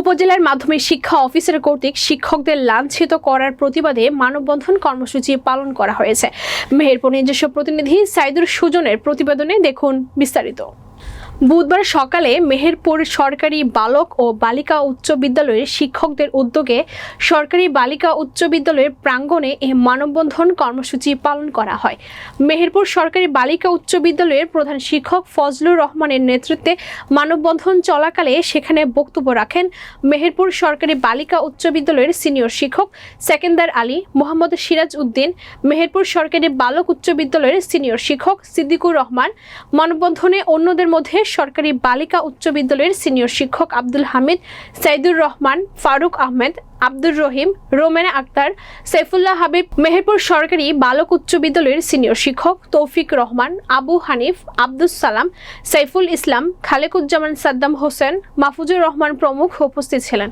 উপজেলার মাধ্যমিক শিক্ষা অফিসার কর্তৃক শিক্ষকদের লাঞ্ছিত করার প্রতিবাদে মানববন্ধন কর্মসূচি পালন করা হয়েছে। মেহেরপুর নিজস্ব প্রতিনিধি সাইদুর সুজনের প্রতিবেদনে দেখুন বিস্তারিত। বুধবার সকালে মেহেরপুর সরকারি বালক ও বালিকা উচ্চ বিদ্যালয়ের শিক্ষকদের উদ্যোগে সরকারি বালিকা উচ্চ বিদ্যালয়ের প্রাঙ্গণে এ মানববন্ধন কর্মসূচি পালন করা হয়। মেহেরপুর সরকারি বালিকা উচ্চ বিদ্যালয়ের প্রধান শিক্ষক ফজলুর রহমানের নেতৃত্বে মানববন্ধন চলাকালে সেখানে বক্তব্য রাখেন মেহেরপুর সরকারি বালিকা উচ্চ বিদ্যালয়ের সিনিয়র শিক্ষক সেকেন্দার আলী, মোহাম্মদ সিরাজ উদ্দিন, মেহেরপুর সরকারি বালক উচ্চ বিদ্যালয়ের সিনিয়র শিক্ষক সিদ্দিকুর রহমান। মানববন্ধনে অন্যদের মধ্যে সরকারি বালিকা উচ্চ বিদ্যালয়ের সিনিয়র শিক্ষক আব্দুল হামিদ, সাইদুর রহমান, ফারুক আহমেদ, আব্দুর রহিম, রোমেনা আক্তার, সাইফুল্লাহ হাবিব, মেহেরপুর সরকারি বালক উচ্চ বিদ্যালয়ের সিনিয়র শিক্ষক তৌফিক রহমান, আবু হানিফ, আব্দুস সালাম, সাইফুল ইসলাম, খালেকুজ্জামান সাদ্দাম হোসেন, মাহফুজুর রহমান প্রমুখ উপস্থিত ছিলেন।